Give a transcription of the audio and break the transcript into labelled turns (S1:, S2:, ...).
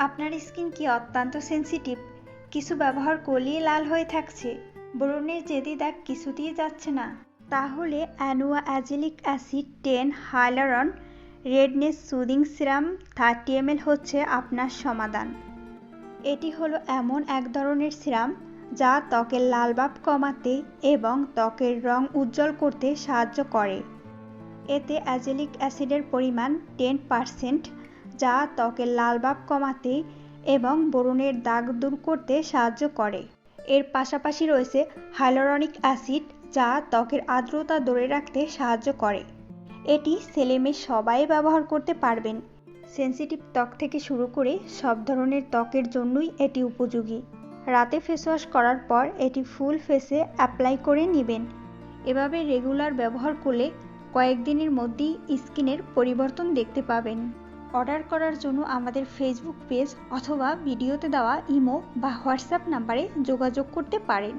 S1: আপনার স্কিন কি অত্যন্ত সেনসিটিভ কিছু ব্যবহার করলেই লাল হয়ে থাকছে। ব্রণের জেদি দাগ কিছুতেই যাচ্ছে না। তাহলে Anua azelaic acid ten hyaluron, redness soothing serum, thirty M হচ্ছে আপনার সমাধান। এটি হলো এমন এক ধরনের সিরাম যা ত্বকের লাল ভাব কমাতে এবং ত্বকের রং উজ্জ্বল করতে সাহায্য করে। এতে অ্যাজেলিক অ্যাসিডের পরিমাণ টেন পারসেন্ট যা ত্বকের লাল ভাব কমাতে এবং ব্রণের দাগ দূর করতে সাহায্য করে। এর পাশাপাশি রয়েছে হাইলোরনিক অ্যাসিড যা ত্বকের আর্দ্রতা ধরে রাখতে সাহায্য করে। এটি ছেলেমেয়ে সবাই ব্যবহার করতে পারবেন। সেনসিটিভ ত্বক থেকে শুরু করে সব ধরনের ত্বকের জন্যই এটি উপযোগী। রাতে ফেস ওয়াশ করার পর এটি ফুল ফেসে অ্যাপ্লাই করে নেবেন। এভাবে রেগুলার ব্যবহার করলে কয়েকদিনের মধ্যেই স্কিনের পরিবর্তন দেখতে পাবেন। অর্ডার করার জন্য আমাদের ফেসবুক পেজ অথবা ভিডিওতে দেওয়া ইমো বা হোয়াটসঅ্যাপ নাম্বারে যোগাযোগ করতে পারেন।